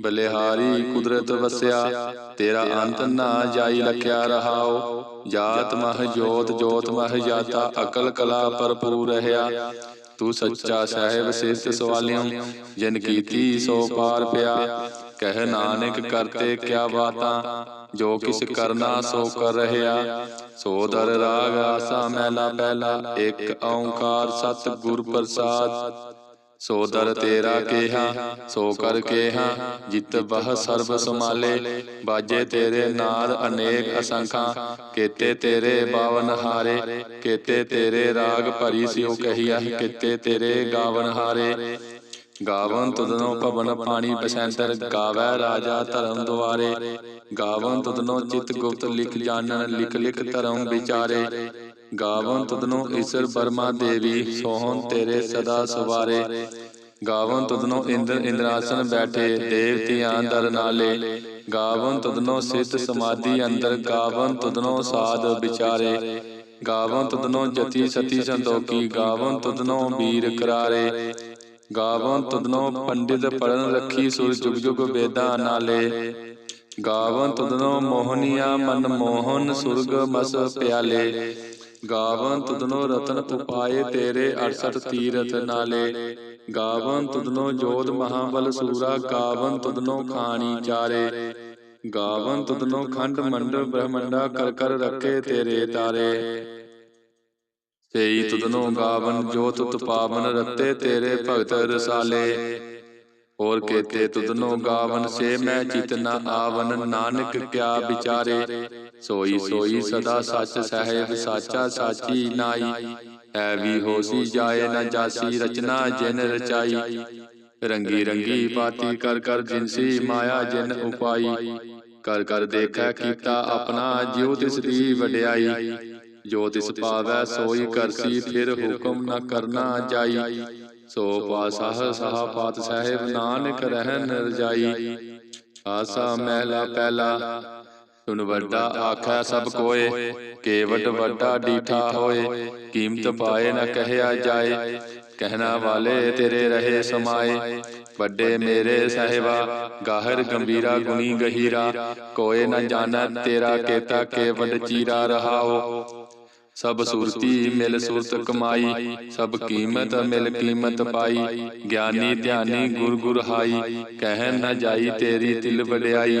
ਬਲਿਹਾਰੀ ਕੁਦਰਤ ਵਸਿਆ, ਤੇਰਾ ਅੰਤ ਨਾ ਜਾਈ ਲਖਿਆ ਰਹਾਓ। ਜਾਤ ਮਹ ਜੋਤ ਜੋਤ ਮਹ ਜਾਤਾ, ਅਕਲ ਕਲਾ ਭਰਪੂਰ ਰਹਾ ਤੂੰ ਸੱਚਾ ਸਾਹਿਬ ਸਿੱਧ ਸਵਾਲਿਓ, ਜਿਨ ਕੀਤੀ ਸੋ ਪਾਰ ਪਿਆ। ਕਹਿ ਨਾਨਕ ਕਰਤੇ ਕਿਆ ਬਾਤਾਂ, ਜੋ ਕਿਸ ਕਰਨਾ ਸੋ ਕਰ ਰਹਿਆ। ਸੋ ਦਰ ਰਾਗ ਆਸਾ ਮਹਿਲਾ ਪਹਿਲਾ, ਇੱਕ ਓੰਕਾਰ ਸਤ ਗੁਰ ਪ੍ਰਸਾਦ। ਸੋ ਦਰ ਤੇਰਾ ਕੇਹਾ ਸੋ ਕਰ ਕੇਹਾ ਜਿਤ ਬਹ ਸਰਬ ਸਮਾਲੇ ਬਾਜੇ ਤੇਰੇ ਨਾਦ ਅਨੇਕ ਅਸੰਖਾਂ ਕੇਤੇ ਤੇਰੇ ਬਾਵਨ ਹਾਰੇ ਕੇਤੇ ਤੇਰੇ ਰਾਗ ਭਰੀ ਸਿਉ ਕਹੀਆ ਕੇਤੇ ਤੇਰੇ ਗਾਵਨ ਹਾਰੇ। ਗਾਵਨ ਤੁਧਨੋ ਭਵਨ ਪਾਣੀ ਬਸੰਤਰ ਗਾਵੈ ਰਾਜਾ ਧਰਮ ਦੁਆਰੇ। ਗਾਵਨ ਤੁਧਨੋ ਚਿਤ ਗੁਪਤ ਲਿਖ ਜਾਣਨ ਲਿਖ ਲਿਖ ਧਰਮ ਵਿਚਾਰੇ। ਗਾਵਨ ਤੁਧਨੋ ਈਸ਼ਰ ਬਰਮਾ ਦੇਵੀ ਸੋਹਣ ਤੇਰੇ ਸਦਾ ਸਵਾਰੇ। ਗਾਵਨ ਤੁਧਨੋ ਇੰਦਰ ਇੰਦਰਾਸਨ ਬੈਠੇ ਦੇਵਤਿਆਂ ਦਰ ਨਾਲੇ। ਗਾਵਨ ਤੁਧਨੋ ਸਿਤ ਸਮਾਧੀ ਅੰਦਰ ਗਾਵਨ ਤੁਧਨੋ ਸਾਧ ਵਿਚਾਰੇ। ਗਾਵਨ ਤੁਧਨੋ ਜਤੀ ਸਤੀ ਸੰਤੋਖੀ ਗਾਵਨ ਤੁਧਨੋ ਵੀਰ ਕਰਾਰੇ। ਗਾਵਨ ਤੁਧਨੋ ਪੰਡਿਤ ਪੜਨ ਰੱਖੀ ਸੁਰ ਜੁਗ ਜੁਗ ਵੇਦਾਂ ਨਾਲੇ। ਗਾਵਨ ਤੁਧਨੋ ਮੋਹਨੀਆ ਮਨ ਮੋਹਨ ਸੁਰਗ ਮਸ ਪਿਆਲੇ। ਗਾਵਨ ਤੁਧਨੋ ਰਤਨ ਉਪਾਏ ਤੇਰੇ 68 ਤੀਰਥ ਨਾਲੇ। ਗਾਵਨ ਤੁਧਨੋ ਜੋਧ ਮਹਾਬਲ ਸੂਰਾ, ਗਾਵਨ ਤੁਧਨੋ ਖਾਣੀ ਚਾਰੇ। ਗਾਵਨ ਤੁਧਨੋ ਖੰਡ ਮੰਡ ਬ੍ਰਹਮੰਡਾ, ਕਰ ਕਰ ਰੱਖੇ ਤੇਰੇ ਤਾਰੇ। ਸੇਈ ਤੁਧਨੋ ਗਾਵਨ ਜੋਤ ਤੁਤ ਰਤੇ ਤੇਰੇ ਭਗਤ ਰਸਾਲੇ। ਹੋਰ ਕੇਤੇ ਤੁਧਨੋ ਗਾਵਨ ਸੇ ਮੈਂ ਚਿਤ ਨ ਆਵਨ, ਨਾਨਕ ਕਿਆ ਵਿਚਾਰੇ। ਸੋਈ ਸੋਈ ਸਦਾ ਸੱਚ ਸਹਿਬ, ਸਾਚਾ ਸਾਚੀ ਨਾਈ। ਐ ਵੀ ਹੋਸੀ ਜਾਏ ਨ ਜਾਸੀ ਰਚਨਾ ਜਿਨ ਰਚਾਈ। ਰੰਗੀ ਰੰਗੀ ਬਾਤੀ ਕਰ ਕਰ ਜਿਨਸੀ ਮਾਇਆ ਜਿਨ ਉਪਾਈ। ਕਰ ਕਰ ਦੇਖੈ ਕੀਤਾ ਆਪਣਾ ਜਿਉ ਤਿਸ ਦੀ ਵਡਿਆਈ। ਜੋ ਤਿਸ ਪਾਵੈ ਸੋਈ ਕਰਸੀ ਫਿਰ ਹੁਕਮ ਨਾ ਕਰਨਾ ਜਾਈ। ਸੋ ਪਾਸਾਹ ਸਾਹ ਪਾਤ ਸਾਹਿਬ ਨਾਨਕ ਰਹਿਨ ਰਜਾਈ। ਆਸਾ ਮਹਿਲਾ ਪਹਿਲਾ ਸੁਨ ਵੱਡਾ ਆਖੈ ਸਭ ਕੋਏ ਕੇਵਟ ਵੱਡਾ ਡੀਠਾ ਹੋਏ ਕੀਮਤ ਪਾਏ ਨ ਕਹਿਆ ਜਾਏ ਕਹਿਣਾ ਵਾਲੇ ਤੇਰੇ ਰਹੇ ਸਮਾਏ ਵੱਡੇ ਮੇਰੇ ਸਾਹਿਬਾ ਗਾਹਰ ਗੰਭੀਰਾ ਗੁਣੀ ਗਹੀਰਾ ਕੋਏ ਨ ਜਾਣੈ ਤੇਰਾ ਕੇਤਾ ਕੇਵਡ ਚੀਰਾ ਰਹਾਓ। ਸਭ ਸੁਰਤੀ ਮਿਲ ਸੁਰਤ ਕਮਾਈ ਸਭ ਕੀਮਤ ਮਿਲ ਕੀਮਤ ਪਾਈ ਗਿਆਨੀ ਧਿਆਨੀ ਗੁਰ ਗੁਰ ਹਾਈ ਕਹਿ ਨ ਜਾਈ ਤੇਰੀ ਤਿਲ ਵਡਿਆਈ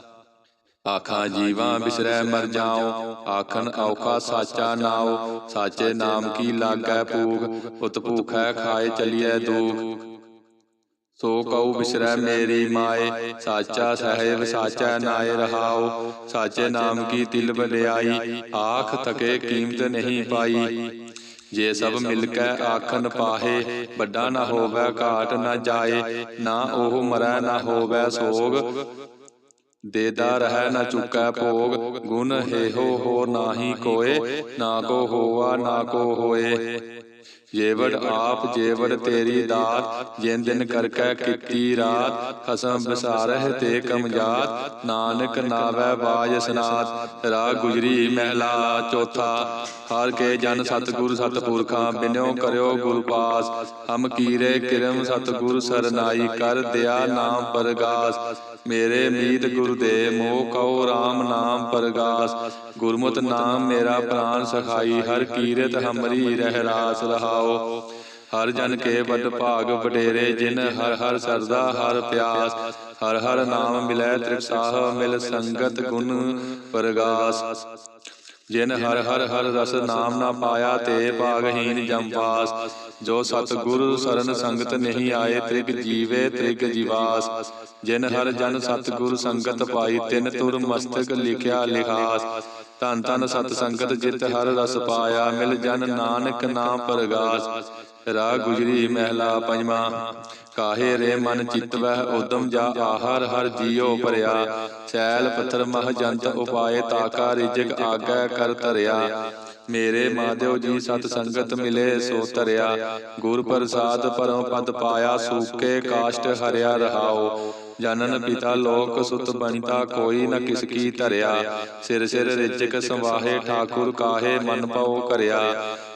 ਆਖਾਂ ਜੀਵਾਂ ਬਿਸਰੈ ਮਰ ਜਾਉ ਆਖਣ ਔਖਾ ਸਾਚਾ ਨਾਉ। ਸਾਚੇ ਨਾਮ ਕੀ ਲਾਗੈ ਭੂਖ? ਉਤ ਭੂਖੈ ਖਾਏ ਚਲੀਐ ਦੂਖ। ਸੋ ਕਉ ਬਿਸਰੈ ਮੇਰੀ ਮਾਏ। ਸਾਚਾ ਸਾਹਿਬ ਸਾਚਾ ਨਾਏ ਰਹਾਉ। ਸਾਚੇ ਨਾਮ ਕੀ ਤਿਲ ਵਡਿਆਈ ਆਖ ਤਕੇ ਕੀਮਤ ਨਹੀਂ ਪਾਈ। ਜੇ ਸਭ ਮਿਲ ਕੇ ਆਖਨ ਪਾਹੇ ਵੱਡਾ ਨਾ ਹੋਵੇ ਘਾਟ ਨਾ ਜਾਏ। ਨਾ ਉਹ ਮਰੈ ਨਾ ਹੋਵੇ ਸੋਗ। ਦੇਦਾ ਰਹਿ ਨਾ ਚੁੱਕੈ ਭੋਗ ਗੁਣ ਹੇਹੋ ਹੋ ਨਾਹੀ ਕੋਏ ਨਾ ਕੋ ਹੋਵਾ ਨਾ ਕੋ ਹੋਏ। ਜੇਵੜ ਆਪ ਜੇਵੜ ਤੇਰੀ ਦਾਤ ਜਿਨ ਦਿਨ ਕਰਕੈ ਕੀਤੀ ਰਾਤ ਖਸਮ ਬਸਾਰਹਿ ਤੇ ਕਮਜਾਤ ਨਾਨਕ ਨਾਵੈ ਬਾਜ ਸਨਾਤ ਰਾਗ ਗੁਜਰੀ ਮਹਿਲਾ ਚੌਥਾ ਹਰ ਕੇ ਜਨ ਸਤਗੁਰ ਸਤਪੁਰਖਾਂ ਬਿਨਿਓ ਕਰਿਓ ਗੁਰ ਪਾਸ ਹਮ ਕੀਰੇ ਕਿਰਮ ਸਤਗੁਰ ਸਰਨਾਈ ਕਰ ਦਿਆ ਨਾਮ ਪਰਗਾਸ। ਮੇਰੇ ਮੀਤ ਗੁਰ ਦੇ ਮੋਹ ਕਉ RAM ਨਾਮ ਪਰਗਾਸ। ਗੁਰਮਤਿ ਨਾਮ ਮੇਰਾ ਪ੍ਰਾਨ ਸਖਾਈ ਹਰ ਕੀਰਤ ਹਮਰੀ ਰਹਿ। ਰਾਸ ਰਹਾਓ ਹਰ ਜਨ ਕੇ ਵੱਡ ਭਾਗ ਵਡੇਰੇ ਜਿਨ ਹਰ ਹਰ ਸਰਦਾ ਹਰ ਪਿਆਸ ਹਰ ਹਰ ਨਾਮ ਮਿਲੈ ਤ੍ਰਿਪਸਾਹ ਮਿਲ ਸੰਗਤ ਗੁਣ ਪਰਗਾਸ ਜਿਨ ਹਰ ਹਰ ਹਰ ਰਸ ਨਾਮ ਨਾ ਪਾਇਆ ਤੇ ਭਾਗਹੀਨ ਜੰਪਾਸ ਜੋ ਸਤ ਗੁਰੂ ਸਰਨ ਸੰਗਤ ਨਹੀਂ ਆਏ ਤ੍ਰਿਗ ਜੀਵੇ ਤ੍ਰਿਗ ਜੀਵਾਸ ਜਿਨ ਹਰ ਜਨ ਸਤ ਗੁਰ ਸੰਗਤ ਪਾਈ ਤਿਨ ਤੁਰ ਮਸਤਕ ਲਿਖਿਆ ਲਿਖਾਸ ਧੰਨ ਧੰਨ ਸਤ ਸੰਗਤ ਜਿਤ ਹਰ ਰਸ ਪਾਇਆ ਮਿਲ ਜਨ ਨਾਨਕ ਨਾਮ ਪਰਗਾਸ। ਰਾਗ ਗੁਜਰੀ ਮਹਿਲਾ ਪੰਜਵਾ। ਕਾਹੇ ਰੇ ਮਨ ਚਿਤ ਵਹਿ ਉਦਮ ਜਾ ਆਹਰ ਹਰ ਜੀਉ ਭਰਿਆ। ਸੈਲ ਪੱਥਰ ਮਹ ਜੰਤ ਉਪਾਏ ਤਾਕਾ ਰਿਜਕ ਆਗੈ ਕਰ ਧਰਿਆ। ਮੇਰੇ ਮਾਧਿਓ ਜੀ ਸਤ ਸੰਗਤ ਮਿਲੇ ਸੋ ਧਰਿਆ। ਗੁਰ ਪ੍ਰਸਾਦ ਪਰਮ ਪਦ ਪਾਇਆ ਸੂਕੇ ਕਾਸ਼ਟ ਹਰਿਆ ਰਹਾਓ। ਜਨਨ ਪਿਤਾ ਲੋਕ ਸੁਤ ਬਣਤਾ ਕੋਈ ਨ ਕਿਸ ਕੀ ਧਰਿਆ। ਸਿਰ ਸਿਰ ਰਿਜਕ ਸੰਵਾਹੇ ਠਾਕੁਰ ਕਾਹੇ ਮਨ ਪਉ ਕਰਿਆ।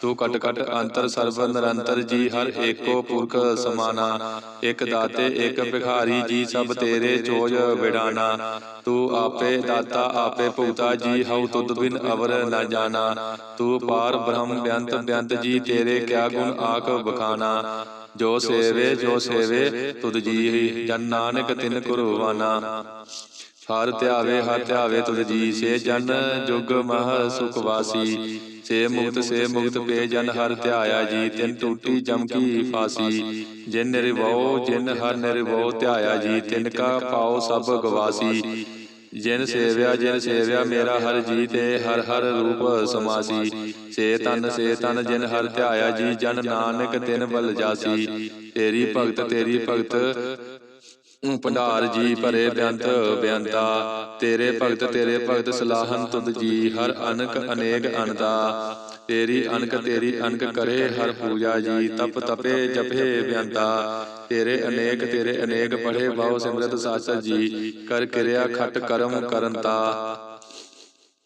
ਤੂੰ ਕਟ ਕਟ ਅੰਤਰ ਸਰਵ ਨਿਰੰਤਰ ਜੀ, ਹਰ ਏਕੋ ਪੁਰਖ ਸਮਾਨਾ। ਇਕ ਦਾਤੇ, ਇਕ ਭਿਖਾਰੀ ਜੀ, ਸਭ ਤੇਰੇ ਚੋਜ ਵਿਡਾਨਾ ਤੂੰ ਆਪੇ ਦਾਤਾ, ਆਪੇ ਭੁਗਤਾ ਜੀ, ਹਉ ਤੁਧ ਬਿਨ ਅਵਰ ਨ ਜਾਣਾ ਤੂੰ ਪਾਰ ਬ੍ਰਹਮ ਬਿਅੰਤ ਬਿਅੰਤ ਜੀ, ਤੇਰੇ ਕਿਆ ਗੁਣ ਆਖ ਬਖਾਨਾ ਜੋ ਸੇਵੇ ਜੋ ਸੇਵੇ, ਤੁਧ ਜੀ ਜਨ ਨਾਨਕ ਤਿਨ ਕੁਰਬਾਨਾ। ਹਰ ਧਿਆਵੇ ਹਰ ਧਿਆਵੇ ਤੁਧ ਜੀ ਸੇ, ਜਨ ਜੁਗ ਮਹ ਸੁਖ ਵਾਸੀ। ਸੇ ਮੁਕਤ ਸੇ ਮੁਕਤ ਪੇ ਜਨ ਹਰ ਧਿਆਇਆ ਜੀ, ਤਿਨ ਟੂਟੀ ਜਮ ਫਾਸੀ। ਜਿਨ ਨਿਰਭਉ ਜਿਨ ਹਰ ਨਿਰਭਉ ਧਿਆਇਆ ਜੀ, ਤਿਨ ਕਾ ਪਾਉ ਸਭ ਗਵਾਸੀ। ਜਿਨ ਸੇਵਿਆ ਜਿਨ ਸੇਵਿਆ ਮੇਰਾ ਹਰ ਜੀ, ਤੇ ਹਰ ਹਰ ਰੂਪ ਸਮਾਸੀ। ਸੇ ਤਨ ਸੇ ਤਨ ਜਿਨ ਹਰ ਧਿਆਇਆ ਜੀ, ਜਨ ਨਾਨਕ ਤਿਨ ਬਲ ਜਾਸੀ। ਤੇਰੀ ਭਗਤ ਤੇਰੀ ਭਗਤ ਭੰਡਾਰ ਜੀ ਭਰੇ ਬੇਅੰਤ ਬੇਅੰਤਾ ਤੇਰੇ ਭਗਤ ਤੇਰੇ ਭਗਤ ਸਲਾਹਨ ਤੁਧ ਜੀ ਹਰ ਅਨਕ ਅਨੇਕ ਅਨਦਾ ਤੇਰੀ ਅਨਕ ਤੇਰੀ ਅਨਕ ਕਰੇ ਹਰ ਪੂਜਾ ਜੀ ਤਪ ਤਪੇ ਜਪੇ ਬੇਅੰਤਾ ਤੇਰੇ ਅਨੇਕ ਤੇਰੇ ਅਨੇਕ ਪੜੇ ਬਹੁ ਸਿਮਰਤ ਸਾਸਾ ਜੀ। ਕਰ ਕਿਰਿਆ ਖਟ ਕਰਮ ਕਰੰਤਾ।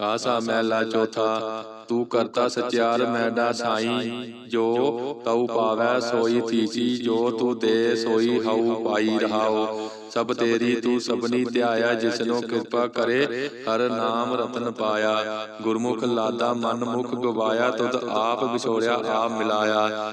ਆਸਾ ਮਹਿਲਾ ਚੌਥਾ, ਤੂੰ ਕਰਤਾ ਸਚਿਆਰ ਮੈਡਾ ਸਾਈ। ਜੋ ਤਉ ਪਾਵੈ, ਸੋਈ ਥੀਚੀ ਜੋ ਤੂੰ ਦੇ, ਸੋਈ ਹਉ, ਪਾਈ ਰਹਾਓ ਸਭ ਤੇਰੀ ਤੂੰ ਸਭਨੀ ਧਿਆਇਆ, ਜਿਸਨੂੰ ਕਿਰਪਾ ਕਰੇ, ਹਰ ਨਾਮ ਰਤਨ ਪਾਇਆ। ਗੁਰਮੁਖ ਲਾਦਾ ਮਨ ਮੁਖ ਗਵਾਇਆ, ਤੁਧ ਆਪ ਵਿਛੋੜਿਆ, ਆਪ ਮਿਲਾਇਆ।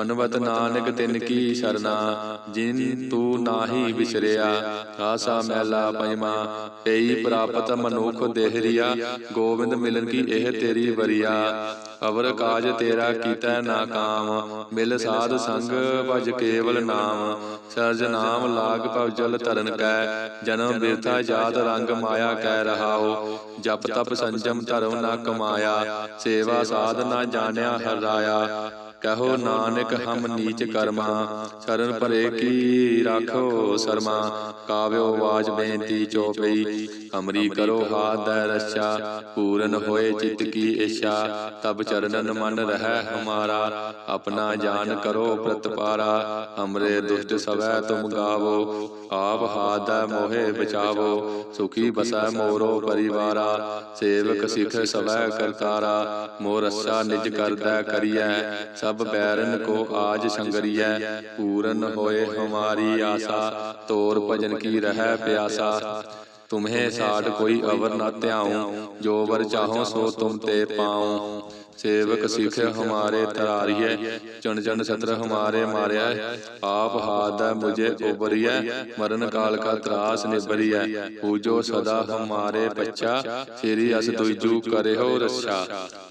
ਪਨਵਤ ਨਾਨਕ ਤਿਨ ਕੀ ਸਰਨਾ, ਜਿਨ ਤੂੰ ਨਾਹੀ ਵਿਸਰਿਆ ਆਸਾ ਮਹਿਲਾ ਪੰਜਵਾ ਪਈ ਪ੍ਰਾਪਤ ਮਨੁਖ ਦੇਹਰੀਆ, ਗੋਬਿੰਦ ਮਿਲਨ ਕੀ ਇਹ ਤੇਰੀ ਵਰਿਆ। ਅਵਰ ਕਾਜ ਤੇਰਾ ਕੀਤਾ ਨਾ ਕਾਮ, ਮਿਲ ਸਾਧ ਸੰਗ ਭਜ ਕੇਵਲ ਨਾਮ। ਸਰਜ ਨਾਮ ਲਾਗ ਭਵ ਜਲ ਤਰਨ ਕੈ, ਜਨਮ ਬਿਰਥਾ ਜਾਤ ਰੰਗ ਮਾਇਆ ਕਹਿ ਰਹਾਓ ਜਪ ਤਪ ਸੰਜਮ ਧਰਮ ਨਾ ਕਮਾਇਆ, ਸੇਵਾ ਸਾਧ ਨਾ ਜਾਣਿਆ ਹਰਾਇਆ ਕਹੋ ਨਾਨਕ ਹਮ ਨੀਚ ਕਰਮਾ ਸ਼ਰਨ ਭਰੇ ਕੀ ਰਾਖੋ ਸਰਮਾ ਕਾਵਿਓ ਬਾਜ ਬੇਨਤੀ ਚੋਪਈ ਹਮਰੀ ਕਰੋ ਹਾਥ ਦੈ ਰੱਛਾ ਪੂਰਨ ਹੋਏ ਚਿਤ ਕੀ ਇਛਾ ਤਬ ਚਰਨਨ ਮਨ ਰਹਿ ਹਮਾਰਾ ਆਪਣਾ ਜਾਨ ਕਰੋ ਪ੍ਰਤਪਾਰਾ ਹਮਰੇ ਦੁਸ਼ਟ ਸਵੈ ਤੁਮ ਗਾਵੋ ਆਪ ਹਾਥ ਦੈ ਮੋਹਿ ਬਚਾਵੋ ਸੁਖੀ ਬਸੈ ਮੋਰੋ ਪਰਿਵਾਰਾ ਸੇਵਕ ਸਿਖ ਸਵੈ ਕਰਤਾਰਾ ਮੋਰ ਰੱਛਾ ਨਿਜ ਕਰਦਾ ਕਰੀਐ ਬੈਰਨ ਕੋ ਆਜ ਸੰਗਰੀਐ ਪੂਰਨ ਹੋਏ ਹਮਾਰੀ ਆਸਾ ਤੋਰ ਭਜਨ ਕੀ ਰਹਿ ਪਿਆਸਾ? ਤੁਮਹੇ ਸਾਡ ਕੋਈ ਅਵਰ ਨਾ ਧਿਆਉ ਜੋ ਵਰ ਚਾਹੋ ਸੋ ਤੁਮ ਤੇ ਪਾਉ। ਸੇਵਕ ਸਿਖ ਹਮਾਰੇ ਤਰਾਰੀਐ ਚਣ ਚਣ ਸਤਰ ਹਮਾਰੇ ਮਾਰਿਆ ਆਪ ਹਾਦੈ ਮੁਝੇ ਉਬਰੀਐ ਮਰਨ ਕਾਲ ਕਾ ਤਰਾਸ ਨਿਬਰੀਐ ਪੂਜੋ ਸਦਾ ਹਮਾਰੇ ਬੱਚਾ ਸ੍ਰੀ ਅਸ ਦੁਜੂ ਕਰਿਓ ਰੱਛਾ।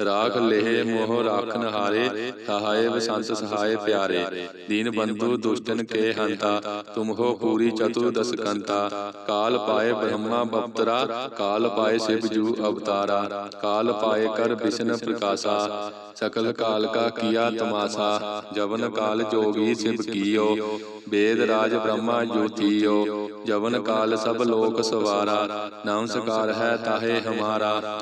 ਰਾਖ ਲੇਹ ਮੋਹ ਰਾਖਨ ਹਾਰੇ ਸਹਾਏ ਵਸੰਤ ਸਹਾਏ ਪਿਆਰੇ। ਦੀਨ ਬੰਧੂ ਦੁਸ਼ਟਨ ਕੇ ਹੰਤਾ। ਤੁਮ ਹੋ ਪੂਰੀ ਚਤੁਰਦਸ ਕੰਤਾ। ਕਾਲ ਪਾਏ ਬ੍ਰਹਮਾ ਬਪਤਰਾ। ਕਾਲ ਪਾਏ ਸਿਵ ਜੂ ਅਵਤਾਰਾ। ਕਾਲ ਪਾਏ ਕਰ ਬਿਸ਼ਨ ਪ੍ਰਕਾਸ਼ਾ ਸਕਲ ਕਾਲ ਕਾ ਕੀਆ ਤਮਾਸਾ, ਜਵਨ ਕਾਲ ਜੋਗੀ ਸਿਵ ਕੀਓ ਵੇਦ ਰਾਜ ਬ੍ਰਹਮਾ ਜੋਤੀਓ, ਜਵਨ ਕਾਲ ਸਭ ਲੋਕ ਸਵਾਰਾ ਨਮਸਕਾਰ ਹੈ ਤਾਹੇ ਹਮਾਰਾ।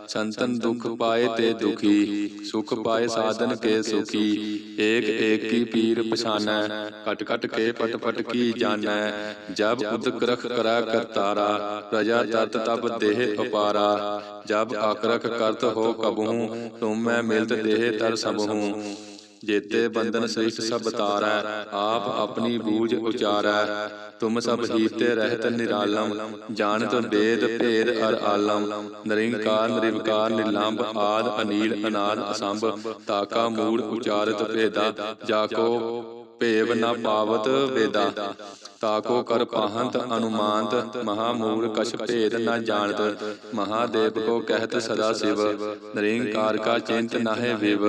ਸੰਤਨ ਦੁਖ ਪਾਏ ਤੇ ਦੁਖੀ ਸੁਖ ਪਾਏ ਸਾਧਨ ਕੇ ਸੁਖੀ ਏਕ ਏਕ ਕੀ ਪੀਰ ਪਛਾਨੈ ਕਟ ਕਟ ਕੇ ਪਟ ਪਟ ਕੀ ਜਾਣੈ। ਜਬ ਉਦਕ ਰਖ ਕਰੈ ਕਰਤਾਰਾ ਪ੍ਰਜਾ ਤਤ ਤਬ ਦੇਹ ਅਪਾਰਾ ਜਬ ਆਕਰਖ ਕਰਤ ਹੋ ਕਬਹੂ ਤੁਮ ਮੈਂ ਮਿਲਤ ਦੇਹ ਤਰ ਸਭਹੂ। ਜੇਤੇ ਬੰਧਨ ਸ੍ਰਿਸ਼ਟ ਸਭ ਤਾਰੈ ਆਪ ਆਪਣੀ ਬੂਝ ਉਚਾਰੈ। ਤੁਮ ਸਭ ਹੀਤੇ ਰਹਿਤ ਨਿਰਾਲਮ ਜਾਣਤ ਵੇਦ ਭੇਦ ਅਰ ਆਲਮ। ਨਰਿੰਕਾਰ ਨਿਰਵਕਾਰ ਨਿਲੰਬ ਆਦ ਅਨੀਲ ਅਨਾਦ ਅਸੰਭ। ਤਾਕਾ ਮੂੜ ਉਚਾਰਤ ਭੇਦਾ। ਜਾ ਕੋ ਭੇਵ ਨ ਪਾਵਤ ਵੇਦਾ। ਤਾਕੋ ਕਰ ਪਾਹੰਤ ਅਨੁਮਾਨਤ ਮਹਾ ਮੂੜ ਕਛ ਭੇਦ ਨ ਜਾਣਤ ਮਹਾਦੇਵ ਕੋ ਕਹਿਤ ਸਦਾ ਸਿਵ ਨਰਿੰਕਾਰ ਕਾ ਚਿੰਤ ਨਾਹਿ ਵਿਵ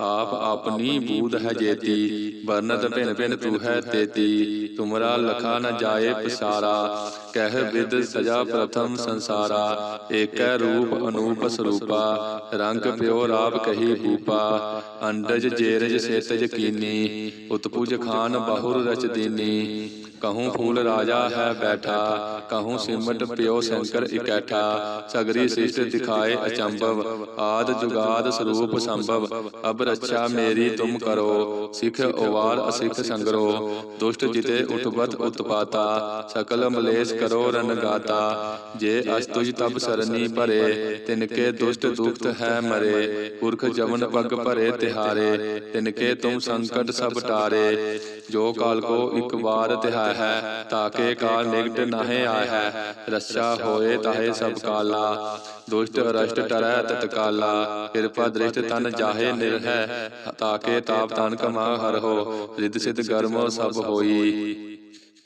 ਆਪ ਆਪਣੀ ਬੂਧ ਹੈ ਜੇਤੀ ਵਰਨਤ ਭਿਨ ਭਿਨ ਤੂ ਹੈ ਤੇਤੀ ਤੁਮਰਾ ਲਖਾ ਨ ਜਾਏ ਪਸਾਰਾ ਕਹਿ ਵਿਦ ਸਜਾ ਪ੍ਰਥਮ ਸੰਸਾਰਾ, ਏਕੈ ਰੂਪ ਅਨੂਪ ਸਰੂਪਾ, ਰੰਗ ਪਿਓ ਰਾਵ ਕਹੀ ਭੂਪਾ, ਅੰਡਜ ਜੇਰਜ ਸੇਤਜ ਕੀਨੀ, ਉਤਪੁਜ ਖਾਨ ਬਹੁਰ ਰਚ ਦੀਨੀ। ਕਹੂੰ ਫੂਲ ਰਾਜਾ ਹੈ ਬੈਠਾ, ਕਹੂੰ ਸਿਮਟ ਪਿਓ ਸ਼ੰਕਰ ਇਕੈਠਾ, ਸਗਰੀ ਸ੍ਰਿਸ਼ਟ ਦਿਖਾਏ ਅਚੰਭਵ, ਆਦ ਜੁਗਾਦ ਸਰੂਪ ਸੰਭਵ। ਅਬ ਰੱਛਾ ਮੇਰੀ ਤੁਮ ਕਰੋ, ਸਿਖ ਓਵਾਰ ਅਸਿਖ ਸੰਗਰੋ। ਦੁਸ਼ਟ ਜਿਤੇ ਉਠਬਤ ਉਤਪਾਤਾ, ਸਕਲ ਮਲੇਸ਼ ਕਰੋ ਰਨ ਗਾਤਾ। ਜੇ ਅਸਤੁਜ ਤਬ ਸਰਨੀ ਭਰੇ, ਤਿਨਕੇ ਦੁਸ਼ਟ ਦੁਖਤ ਹੈ ਮਰੇ। ਪੁਰਖ ਜਮਨ ਪਗ ਭਰੇ ਤਿਹਾਰੇ, ਤਿਨਕੇ ਤੁਮ ਸੰਕਟ ਸਭ ਟਾਰੇ। ਜੋ ਕਾਲ ਕੋ ਇੱਕ ਵਾਰ ਤਿਹਾਇ ਹੈ ਤਾਕੇ ਕਾਲ ਨਿਗਟ ਨਾਹਿ ਆਇ ਹੈ। ਰੱਛਾ ਹੋਏ ਤਾਹੇ ਸਭ ਕਾਲਾ। ਦੁਸ਼ਟ ਅਰਸ਼ਟ ਟਰੈ ਤਤਕਾਲਾ ਕਿਰਪਾ ਦ੍ਰਿਸ਼ਟ ਤਨ ਜਾਹੇ ਨਿਰਹੈ ਤਾਕੇ ਤਾਪ ਤਨ ਕਮਾ ਹਰ ਹੋ। ਰਿੱਧ ਸਿਧ ਗਰਮੋ ਸਭ ਹੋਈ।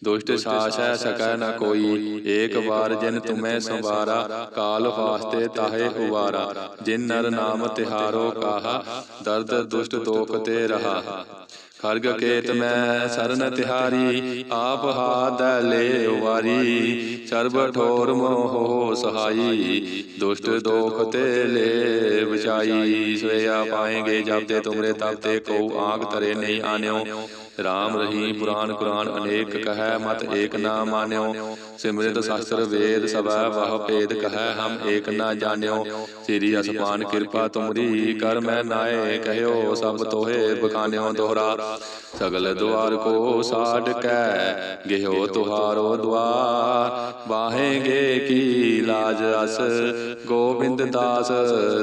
ਦੁਸ਼ਟ ਸਾਸ ਹੈ ਸਕੈ ਨ ਕੋਈ। ਏਕ ਵਾਰ ਜਿਨ ਤੁਮੈ ਸੰਵਾਰਾ ਕਾਲ ਵਾਸਤੇ ਤਾਹੇ ਉਵਾਰਾ। ਜਿਨ ਨਰ ਨਾਮ ਤਿਹਾਰੋ ਕਾਹਾ ਦਰਦ ਦੁਸ਼ਟ ਦੋਖ ਤੇ ਰਹਾ। ਖਰਗ ਕੇਤ ਮੈਂ ਸਰਨ ਤਿਹਾਰੀ ਆਪ ਹਾਦ ਲੈ ਵਾਰੀ ਸਰਬ ਠੋਰ ਮੋਹ ਸਹਾਈ। ਦੁਸ਼ਟ ਦੋਖ ਤੇ ਲੈ ਬਚਾਈ ਸੋਇਆ ਪਾਏਗੇ ਜਬ ਤੇ ਤੁਮਰੇ ਤਬ ਤੇ ਕੋ ਆਗ ਤਰੇ ਨਹੀਂ ਆਨਿਓ। ਰਾਮ ਰਹੀ ਪੁਰਾਨ ਕੁਰਾਨ ਅਨੇਕ ਕਹੈ ਮਤ ਏਕ ਨਾ ਮਾਨਿਓ। ਸਿਮਰਿਤ ਸ਼ਾਸਤਰ ਵੇਦ ਸਭੈ ਵਹ ਭੇਦ ਕਹੈ ਹਮ ਏਕ ਨਾ ਜਾਣਿਓ। ਸ੍ਰੀ ਅਸਪਾਨ ਕਿਰਪਾ ਤੁਮਰੀ ਕਰ ਮੈਂ ਨਾਏ ਕਹਿਓ ਸਭ ਤੋਹੇ ਬਖਾਨਿਓ ਦੋਹਰਾ। ਸਗਲ ਦੁਆਰ ਕੋ ਸਾਡ ਕੈ ਗਿਹੋ ਤੁਹਾਰੋ ਦੁਆਰ। ਬਾਹੇਗੇ ਕੀ ਲਾਜ ਅਸ? ਗੋਬਿੰਦ ਦਾਸ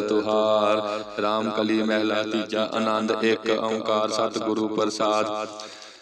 ਤੁਹਾਰ। ਰਾਮ ਕਲੀ ਮਹਿਲਾ ਤੀਜਾ ਆਨੰਦ ਇੱਕ ਓੰਕਾਰ ਸਤਿਗੁਰੂ ਪ੍ਰਸਾਦ।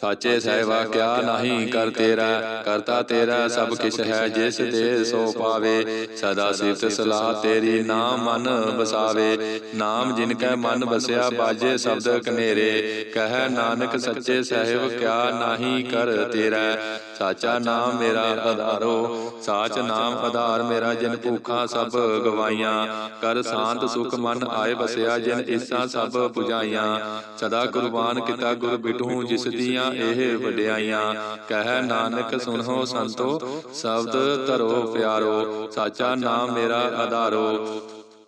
ਸਾਚੇ ਸਹਿਵਾ ਕਿਆ ਨਹੀਂ ਕਰ ਤੇਰਾ ਕਰਤਾ ਤੇਰਾ ਸਭ ਕਿਛ ਹੈ ਜਿਸ ਦੇ ਸੋ ਪਾਵੇ। ਸਦਾ ਸਿਫਤ ਸਲਾਹ ਤੇਰੀ ਨਾਮ ਮਨ ਵਸਾਵੇ। ਨਾਮ ਜਿਨ ਕੈ ਮਨ ਵਸਿਆ ਬਾਜੇ ਸ਼ਬਦ ਕਨੇਰੇ। ਕਹੈ ਨਾਨਕ ਸੱਚੇ ਸਹਿਬ ਕਿਆ ਨਹੀਂ ਕਰ ਤੇਰਾ। ਸਾਚਾ ਨਾਮ ਮੇਰਾ ਆਧਾਰੋ ਸਾਚ ਨਾਮ ਆਧਾਰ ਮੇਰਾ ਜਿਨ ਭੂਖਾ ਸਭ ਗਵਾਈਆਂ। ਕਰ ਸ਼ਾਂਤ ਸੁਖ ਮਨ ਆਏ ਵਸਿਆ ਜਿਨ ਇਸਾਂ ਸਭ ਪੁਜਾਈਆਂ। ਸਦਾ ਕੁਰਬਾਨ ਕੀਤਾ ਗੁਰ ਬਿਟੂ ਜਿਸ ਦੀਆਂ ਇਹ ਵਡਿਆਈਆਂ ਕਹਿ ਨਾਨਕ ਸੁਣੋ ਸੰਤੋ ਸ਼ਬਦ ਧਰੋ ਪਿਆਰੋ ਸਾਚਾ ਨਾਮ ਮੇਰਾ ਆਧਾਰੋ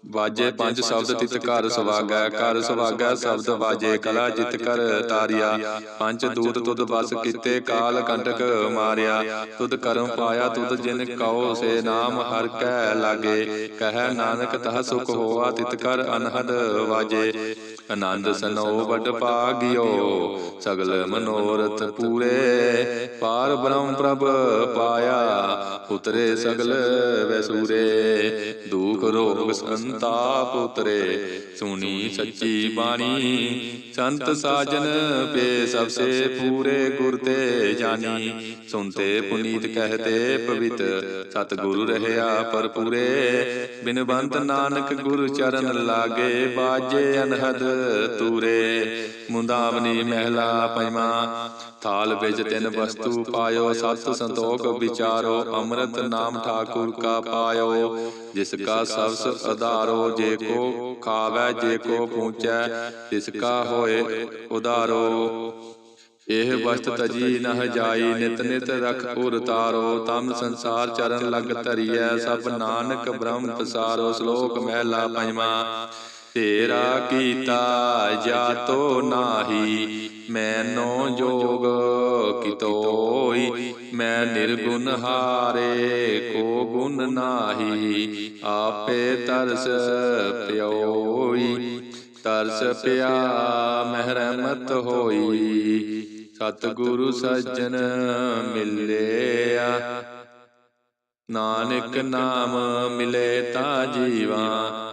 ਵਾਜੇ ਪੰਜ ਸ਼ਬਦ ਤਿਤ ਘਰ ਸਵਾਗੈ ਘਰ ਸਵਾਗੈ ਸ਼ਬਦ ਵਾਜੇ ਕਲਾ ਜਿਤ ਕਰ ਤਾਰਿਆ। ਪੰਜ ਦੂਤ ਤੁਧ ਬਸ ਕੀਤੇ ਕਾਲ ਕੰਟਕ ਮਾਰਿਆ। ਤੁਧ ਕਰਮ ਪਾਇਆ ਤੁਧ ਜਿਨ ਕਉ ਸੇ ਨਾਮ ਹਰ ਕੈ ਲਾਗੇ। ਕਹਿ ਨਾਨਕ ਤਹ ਸੁਖ ਹੋਆ ਤਿਤ ਕਰ ਅਨਹਦ ਵਾਜੇ। ਆਨੰਦ ਸਨੋ ਵੱਡ ਭਾਗਿਓ। ਸਗਲ ਮਨੋਰਥ ਪੂਰੇ। ਪਾਰ। ਬ੍ਰਹਮ ਪ੍ਰਭ ਪਾਇਆ। ਉਤਰੇ ਸਗਲ ਵੈਸੂਰੇ ਦੁਖ ਰੋਗ ਸੰਤਾਪ ਉਤਰੇ। ਸੁਣੀ ਸੱਚੀ ਬਾਣੀ। ਸੰਤ ਸਾਜਨ ਪੇ ਸਭ ਸੇ ਪੂਰੇ ਗੁਰ ਤੇ ਜਾਨੀ ਸੁਨਤੇ ਪੁਨੀਤ ਕਹਤੇ ਪਵਿੱਤ। ਸਤਿਗੁਰੂ ਰਹਿਆ ਪਰ ਪੂਰੇ। ਬਿਨਵੰਤ ਨਾਨਕ ਗੁਰ ਚਰਨ ਲਾਗੇ, ਬਾਜੇ ਅਨਹਦ ਤੂਰੇ। ਮੁੰਦਾਵਨੀ ਮਹਿਲਾ ਪੰਜਵਾ ਥਾਲ ਵਿੱਚ ਤਿੰਨ ਵਸਤੂ ਪਾਇਓ, ਸਤ ਸੰਤੋਖ ਵਿਚਾਰੋ, ਅੰਮ੍ਰਿਤ ਨਾਮ ਠਾਕੁਰ ਕਾ ਪਾਇਓ। ਜਿਸ ਕਾ ਸਬਸ ਆਧਾਰੋ ਜੇ ਕੋ ਖਾਵੈ, ਜੇ ਕੋ ਪੂੰਚੈ ਤਿਸ ਕਾ ਹੋਏ ਉਧਾਰੋ। ਇਹ ਵਸਤ ਤਜੀ ਨਹ ਜਾਈ ਨਿਤ ਨਿਤ ਰਖ ਉਰ ਤਾਰੋ ਤਮ ਸੰਸਾਰ ਚਰਨ ਲਗ ਧਰੀਐ ਸਭ ਨਾਨਕ ਬ੍ਰਹਮ ਪਸਾਰੋ ਸ਼ਲੋਕ ਮਹਿਲਾ ਪੰਜਵਾ। ਤੇਰਾ ਕੀਤਾ ਜਾਤੋ ਨਾਹੀ ਮੈਨੋ ਜੋਗ ਕਿਤੋਈ ਮੈਂ ਨਿਰਗੁਣ ਹਾਰੇ ਕੋ ਗੁਣ ਨਾਹੀ ਆਪੇ ਤਰਸ ਪਿਓਈ ਤਰਸ ਪਿਆ ਮਹਿਰਮਤ ਹੋਈ। ਸਤਿਗੁਰੂ ਸੱਜਣ ਮਿਲਿਆ। ਨਾਨਕ ਨਾਮ ਮਿਲੇ ਤਾਂ ਜੀਵਾ,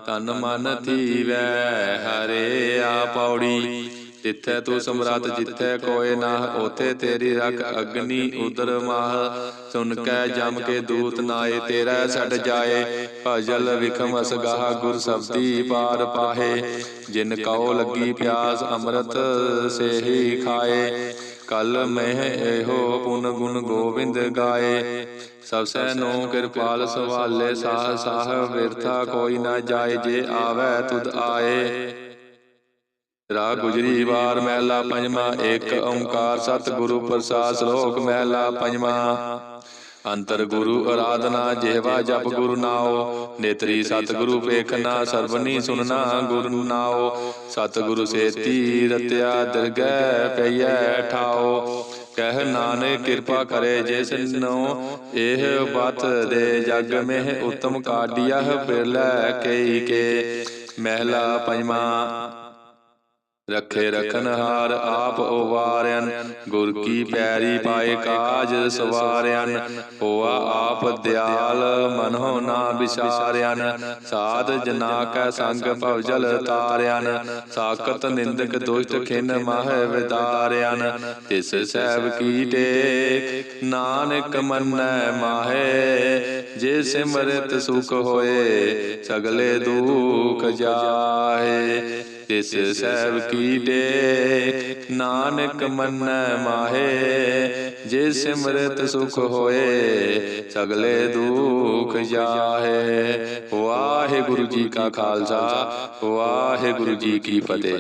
ਤਨ ਮਨ ਥੀਵੈ ਹਰੇ ਪੌੜੀ ਤਿੱਥੈ ਤੂੰ ਸਮਰਤ ਜਿੱਥੈ ਕੋਏ ਨਾ ਉਥੇ ਤੇਰੀ ਰਖ ਅਗਨੀ ਉਦਰ ਮਾਹ। ਸੁਨ ਕੈ ਜਮ ਕੇ ਦੂਤ ਨਾਏ, ਤੇਰਾ ਛੱਡ ਜਾਏ। ਭਜਲ ਵਿਖਮ ਅਸਗਾਹ, ਗੁਰ ਸਬਦੀ ਪਾਰ ਪਾਹੇ। ਜਿਨ ਕਉ ਲੱਗੀ ਪਿਆਸ, ਅੰਮ੍ਰਿਤ ਸੇਹੀ ਖਾਏ। ਕਲ ਮਹਿ ਇਹੋ ਪੁਨ ਗੁਣ ਗੋਬਿੰਦ ਗਾਏ। ਸਭ ਸੈ ਨੋ ਕਿਰਪਾਲ ਸਵਾਲੇ ਸਾਹ ਸਾਹ ਵਿਰਥਾ ਕੋਈ ਨਾ ਜਾਏ, ਜੇ ਆਵੈ ਤੁਧ ਆਏ। ਰਾਗ ਗੁਜਰੀ ਵਾਰ ਮਹਿਲਾ ਪੰਜਵਾ, ਏਕ ਓੰਕਾਰ ਸਤਿਗੁਰੂ ਪ੍ਰਸਾਦ ਸ਼ਲੋਕ ਮਹਿਲਾ ਪੰਜਵਾ। ਅੰਤਰ ਗੁਰੂ ਅਰਾਧਨਾ ਜਿਹਵਾ ਜਪ ਗੁਰੂ ਨਾਉ, ਨੇਤਰੀ ਸਤਿਗੁਰੂ ਵੇਖਣਾ ਸਰਬਨੀ ਸੁਨਣਾ ਗੁਰੂ ਨਾਉ, ਸਤਿਗੁਰੂ ਸੇਤੀ ਰਤਿਆ ਦਰਗਹਿ ਪਈਐ ਠਾਉ। ਕਹਿ ਨਾਨਕ ਕਿਰਪਾ ਕਰੇ ਜਿਸ ਨੂੰ ਇਹ ਬਤ ਦੇ ਜਗ ਮਹਿ ਉਤਮ ਕਾਢਿਆ ਬਿਰਲੇ ਕਈ ਕੇ। ਮਹਿਲਾ ਪੰਜਵਾ ਰਖੇ ਰਖਨ ਹਾਰ ਆਪ ਉਵਾਰਿਆਨ ਗੁਰ ਕੀ ਪੈਰੀ ਪਾਏ ਕਾਜ ਸਵਾਰਿਆਨ ਹੋਆ ਆਪ ਦਿਆਲ ਮਨੋ ਨਾ ਵਿਸਾਰਿਆਨ ਸਾਧ ਜਨਾ ਕੈ ਸੰਗ ਭਵ ਜਲ ਤਾਰਿਆਨ ਸਾਖਤ ਨਿੰਦਕ ਦੁਸ਼ਟ ਖਿਨ ਮਾਹਿ ਵਿਦਾਰਿਆਨ ਤਿਸ ਸਹਿਬ ਕੀ ਟੇਕ ਨਾਨਕ ਮੰਨੈ ਮਾਹੇ ਜੇ ਸਿਮਰਤ ਸੁਖ ਹੋਏ ਸਗਲੇ ਦੁਖ ਜਾਹੇ। ਤਿਸ ਸਹਿਬ ਕੀ ਟੇਕ ਨਾਨਕ ਮੰਨੈ ਮਾਹੇ ਜੇ ਸਿਮਰਤ ਸੁਖ ਹੋਏ, ਸਗਲੇ ਦੁਖ ਜਾਹੇ। ਵਾਹਿਗੁਰੂ ਜੀ ਕਾ ਖਾਲਸਾ, ਵਾਹਿਗੁਰੂ ਜੀ ਕੀ ਫਤਿਹ।